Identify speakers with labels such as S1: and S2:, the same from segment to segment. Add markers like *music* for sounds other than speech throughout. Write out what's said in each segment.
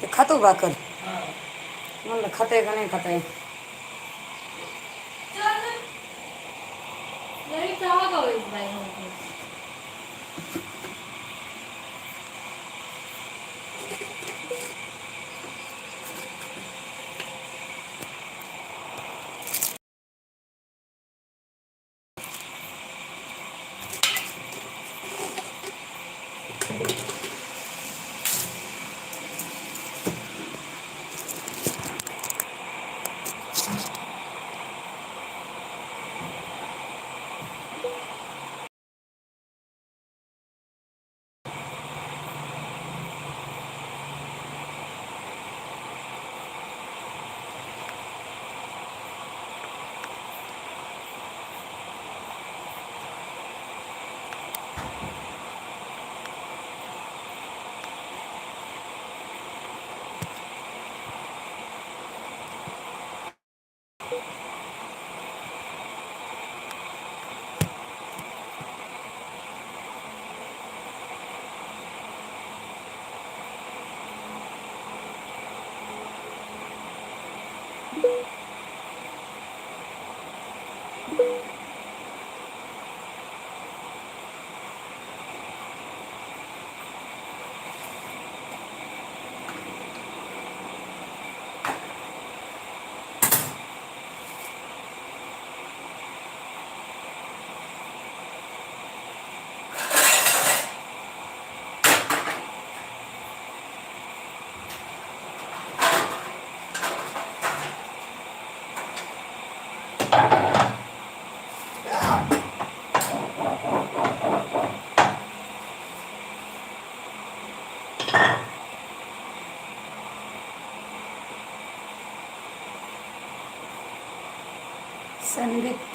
S1: ते खातो भाकर म्हणलं खाते का नाही खाताय?
S2: Dari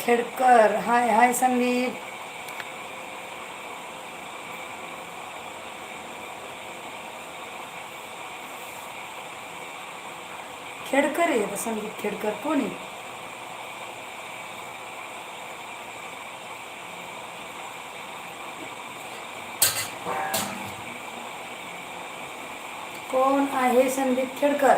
S1: खेडकर. हाय हाय संदीप खेडकर आहे संदीप खेडकर. कोण आहे? कोण आहे संदीप खेडकर?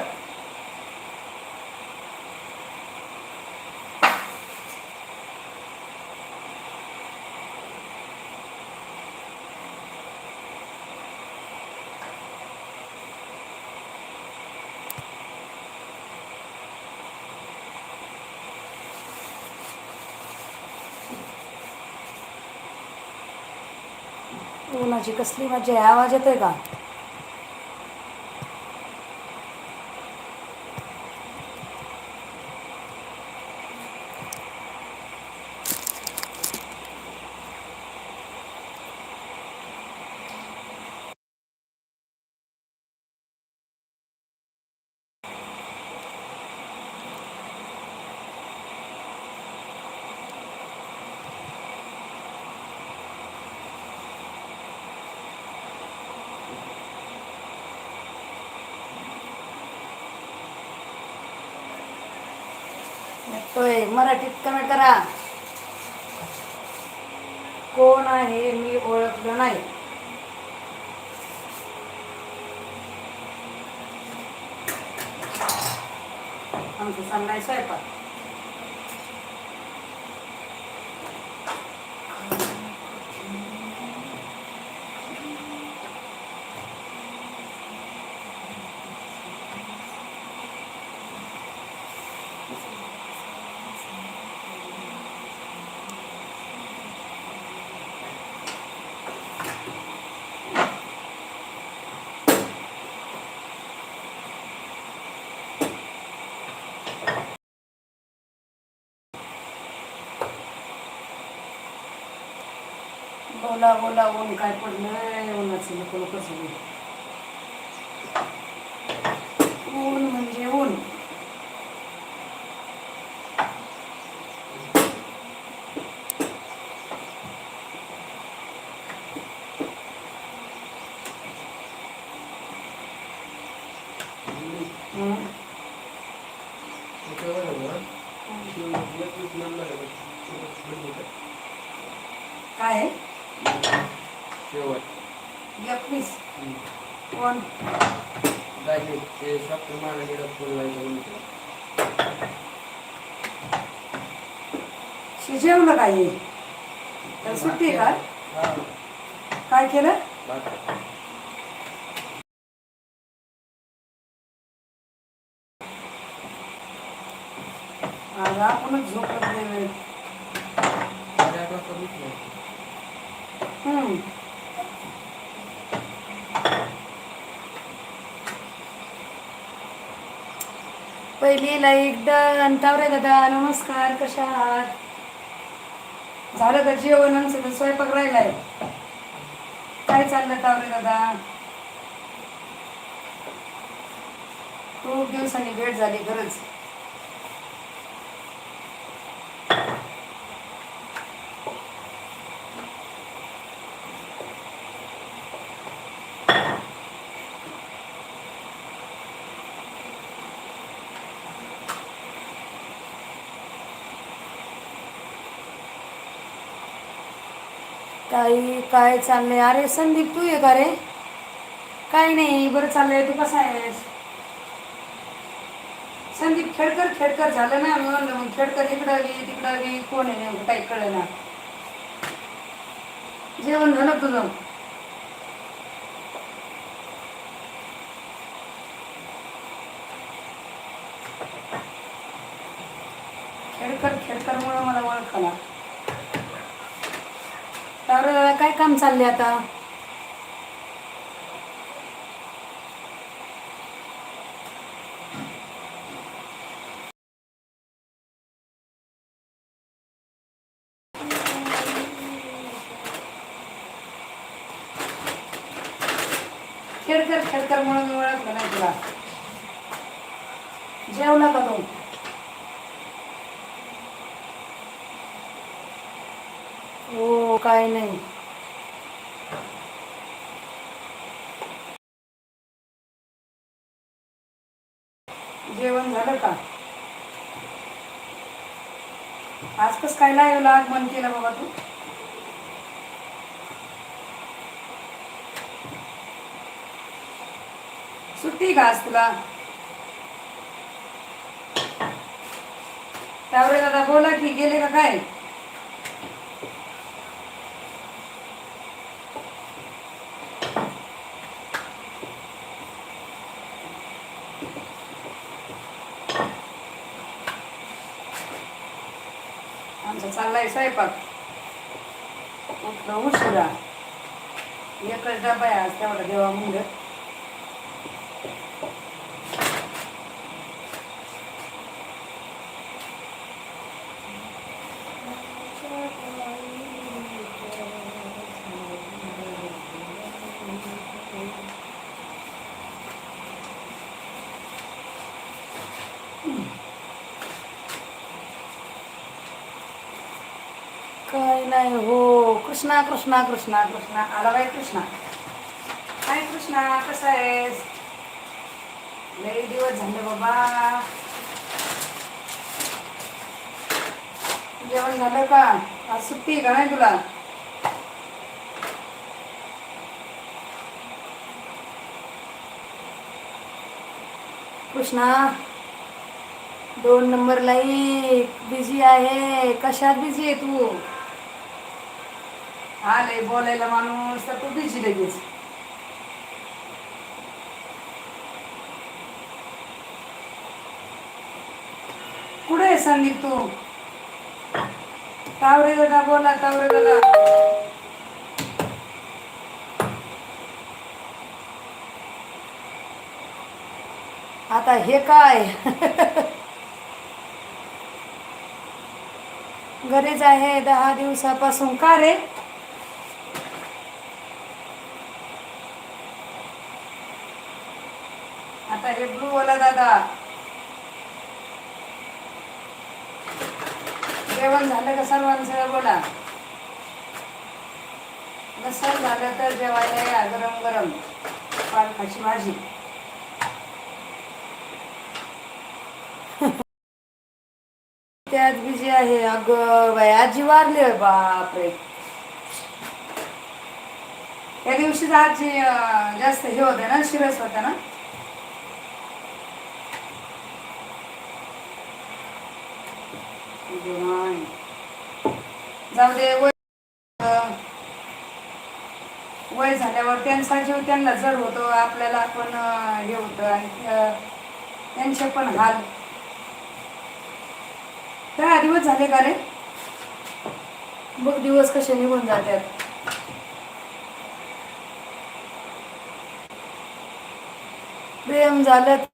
S1: उन्हाची कसली मजा आहे? आवाज येतोय का? होय मराठीत कमेंट करा. कोण आहे मी ओळखलं नाही. आमचं चाललाय स्वयंपाक. ओला ओला ऊन काय पडलंय? उन्हाचं नको नको सगळं ऊन म्हणजे ऊन. हम्म. काय? आहे
S3: शेवट.
S1: एकवीस कोण
S3: जायचे ते डॉक्टर गेलं फुल व्हायचं
S1: काय हे? तर सुट्टी का? काय केलं? पहिली लाईक डन तावरे दादा नमस्कार कशा आहात? झालं का जेवण? आमचं तर स्वयंपाक राहिलाय. काय चाललं तावरे दादा? खूप दिवसांनी भेट झाली खरंच. काही काय चाललंय? अरे संदीप तू ये का रे? काय नाही बरं चाललंय. तू कसा आहेस? संदीप खेडकर खेडकर झालं ना? मी म्हणलं मग खेडकर इकडं आली तिकडं आली. कोण आहे नेमकं? काही कळलं ना जेवण झालं तुझं? खेडकर खेडकरमुळं मला ओळखला. काय काम चालले आता? खेडकर खेडकर म्हणून मी ओळखलं नाही तुला. जेवला का तू? हो काय नाही जेवण झालं का आज कस काय लावला आज मन केलं बाबा तू. सुट्टी का आज तुला? त्यावर दादा बोला की गेले का काय? आमचा स्वयंपाक. उठलं उशिरा. एकच डबा आहे आज तेवढा देवा मुंड. काय? हो कृष्णा कृष्णा कृष्णा कृष्णा. आला बाई कृष्णा. हाय कृष्णा कसा आहेस? लई दिवस झाले बाबा. जेवण झालं का? आज सुट्टी आहे का नाही तुला? कृष्णा दोन नंबर लाईक बिझी आहे. कशात बिझी आहे तू? आले बोलायला माणूस तर तू बिझी लगेच. कुठे आहे संदीप तू? तावरे दादा बोला तावरे दादा आता हे काय? घरीच आहे दहा दिवसापासून. का रे? आता ब्लू वाला दादा. जेवण झालं का सर्वांचं? बोला. नसेल झालं तर जेवायला या गरम गरम. पालकाची भाजी. *laughs* त्यात बिझी आहे. अगं बाई आजी वारली आहे बापरे. त्या दिवशी आजी जास्त हे होतं ना शिरस होता ना? नाही. जाऊ दे वय वय झाल्यावर त्यांचा जीव त्यांना जड होतो आपल्याला पण हे होतं आणि त्यांचे पण हाल. काय दिवस झाले का रे? बघ दिवस कसे निघून जातात? प्रेम झालं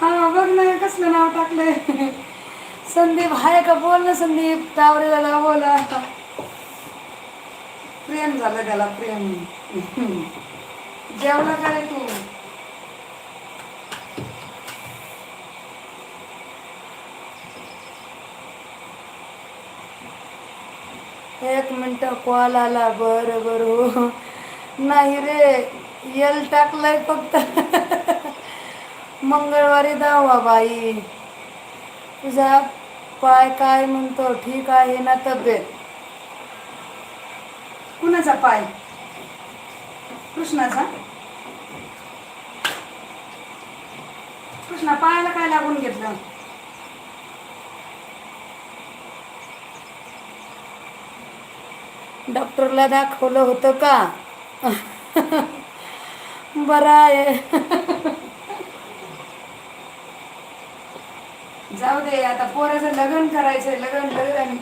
S1: हा बघ ना कसलं नाव टाकलंय. संदीप हाय का? बोल ना संदीप. तावरेला बोला प्रेम झालं त्याला प्रेम. जेवला काय तू? एक मिनिट कॉल आला. बरं बरं. हो नाही रे येल टाकलंय फक्त. मंगळवारी दावा बाई. तुझा पाय काय म्हणतो? ठीक आहे ना तब्येत? कुणाचा पाय? कृष्णाचा? कृष्णा पायाला काय लागून घेतलं? डॉक्टरला दाखवलं होतं का? बरं आहे. जाऊ दे आता पोराचं लग्न करायचंय लग्न लग्न.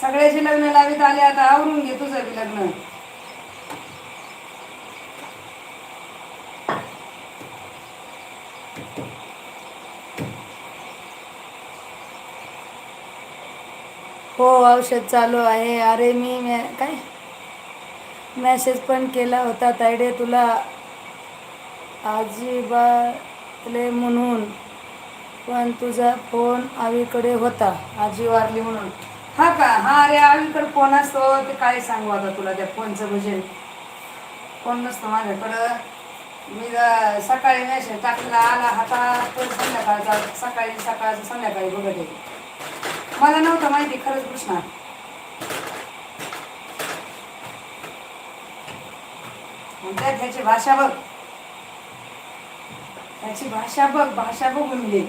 S1: सगळ्याचे लग्न लावीत आले आता आवरून घे तुझं बी लग्न. हो औषध चालू आहे. अरे मी काय? मेसेज पण केला होता तायडे तुला आजीबाले म्हणून पण तुझा फोन आवीकडे होता आजी वारली म्हणून. हा का? हा अरे आवीकडे फोन असतो ते काय सांगू आता तुला त्या फोनचं म्हणजे? फोन नसतो माझ्याकडं. मी सकाळी मेसेज टाकला आला हातात पण संध्याकाळचा सकाळी सकाळचं संध्याकाळी बघत आहे. मला नव्हतं माहिती खरंच कृष्णा. त्याची भाषा बघ. त्याची भाषा बघ भाषा बघून घे.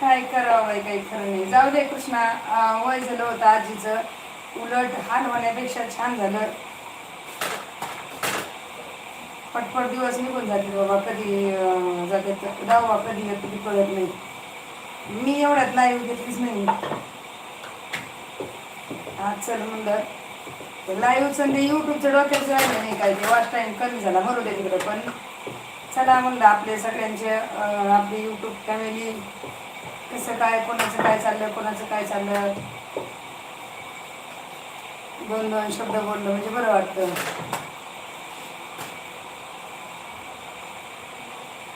S1: काय करावं काही खरं नाही. जाऊ दे कृष्णा वय झालं होतं आजीचं. उलट हाल होण्यापेक्षा छान झालं. पटपट दिवस निघून जाते बाबा कधी अं, जातात दहावा कधी येतो ती कळत नाही. मी एवढ्यात लाईव्ह घेतलीच नाही आज चल म्हणलं. लाईव्हचं ते युट्यूबचं डोक्याचं राहिलं नाही काय ते वाच टाईम कमी झाला बरोबर दे तिकडं पण. चला म्हणलं आपले सगळ्यांचे आपली यूट्यूब फॅमिली कसं काय कोणाचं काय चाललं कोणाचं काय चाललं? दोन दोन शब्द बोललं म्हणजे बरं वाटतं.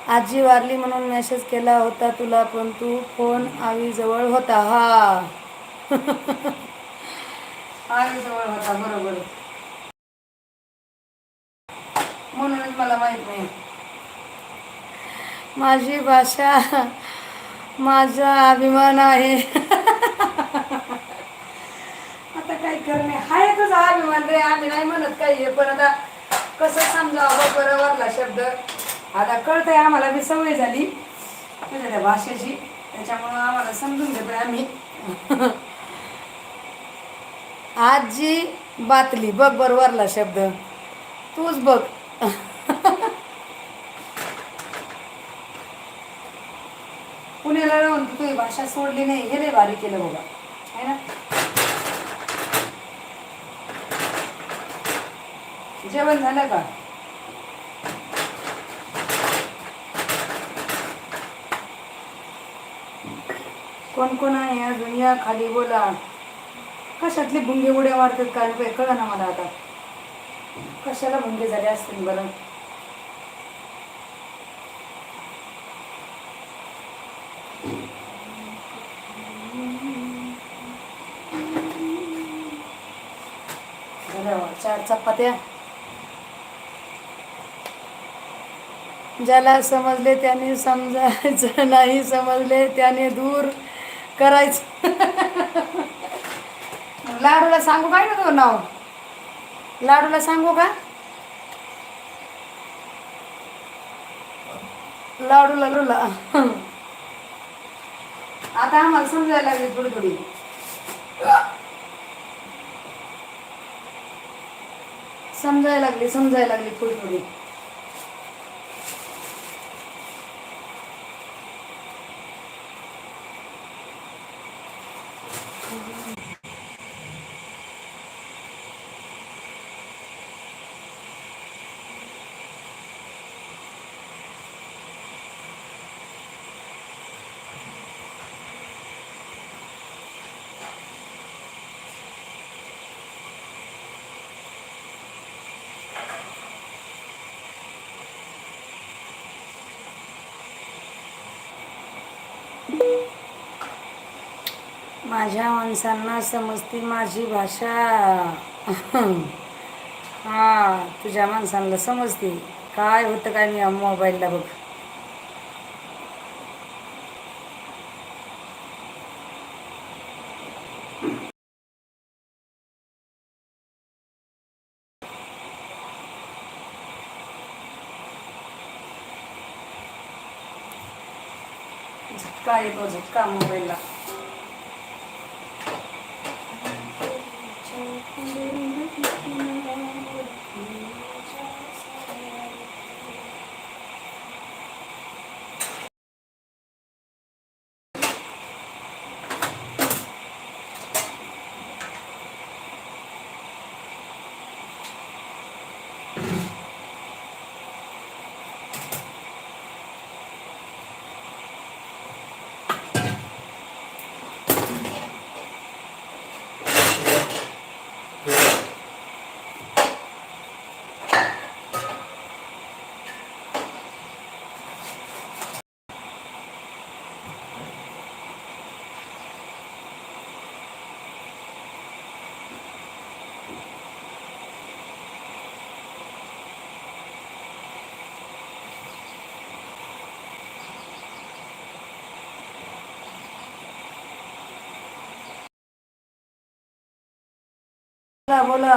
S1: आजी वारली म्हणून मेसेज केला होता तुला पण तू फोन आवीजवळ होता हा. *laughs* आवीजवळ होता बरोबर. म्हणूनच मला माहीत नाही. माझी भाषा माझा अभिमान आहे. आता काय करणे? हा तुझा अभिमान रे. आम्ही नाही म्हणत काही आहे पण आता कसं समजावं बरं वरला शब्द. आता कळतंय आम्हाला मी सवय झाली म्हणजे त्या भाषेची. त्याच्यामुळं आम्हाला समजून घेतोय आम्ही. आजी बातली बघ बरोबरला वरला शब्द. तूच बघ. राहून भाषा सोडली नाही हे लय भारी केलं बघा है ना? जेवण झालं का? कोण कोण आहे अजून? या खाली बोला. कशातले भुंगे उड्या मारतात काय? काय ना मला आता. कशाला भुंगे झाले असतील बरं झालं चार चपात्या. ज्याला समजले त्याने समजायचं नाही समजले त्याने दूर करायचं. लाडूला सांगू काय ना तो नाव? लाडूला सांगू का? लाडूला लुला. आता आम्हाला समजायला लागली थोडी थोडी. समजायला लागली समजायला लागली थोडी माझ्या माणसांना समजती माझी भाषा. हा तुझ्या माणसांना समजते. काय होतं काय मी मोबाईलला बघ. झटका येतो झटका मोबाईलला बोला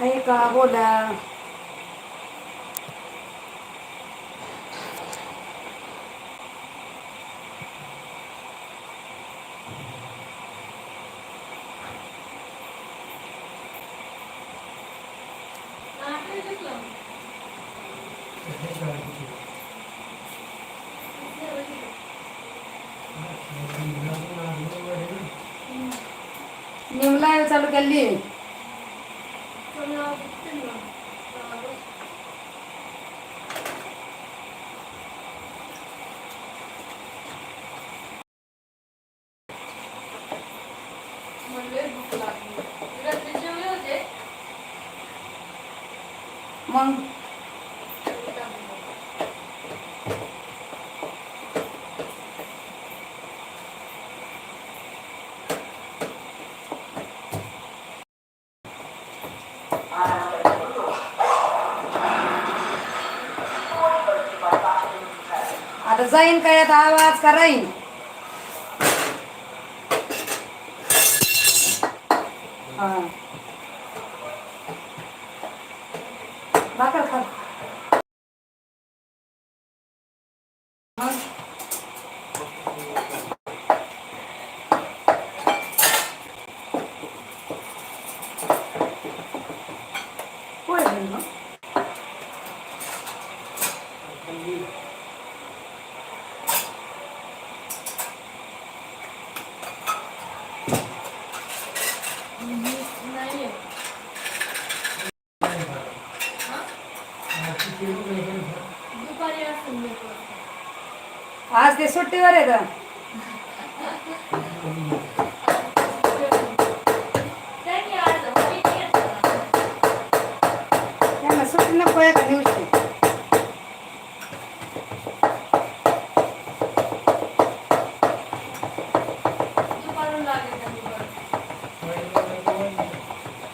S1: هي
S3: كابولا
S2: निमला चालू केली आता जाईन काय आवाज का राहीन हा भाकर खा मग पोहे घेऊन मग.
S3: नाही दुपारी असेल मी पण.
S2: आज ते सुट्टीवर आहे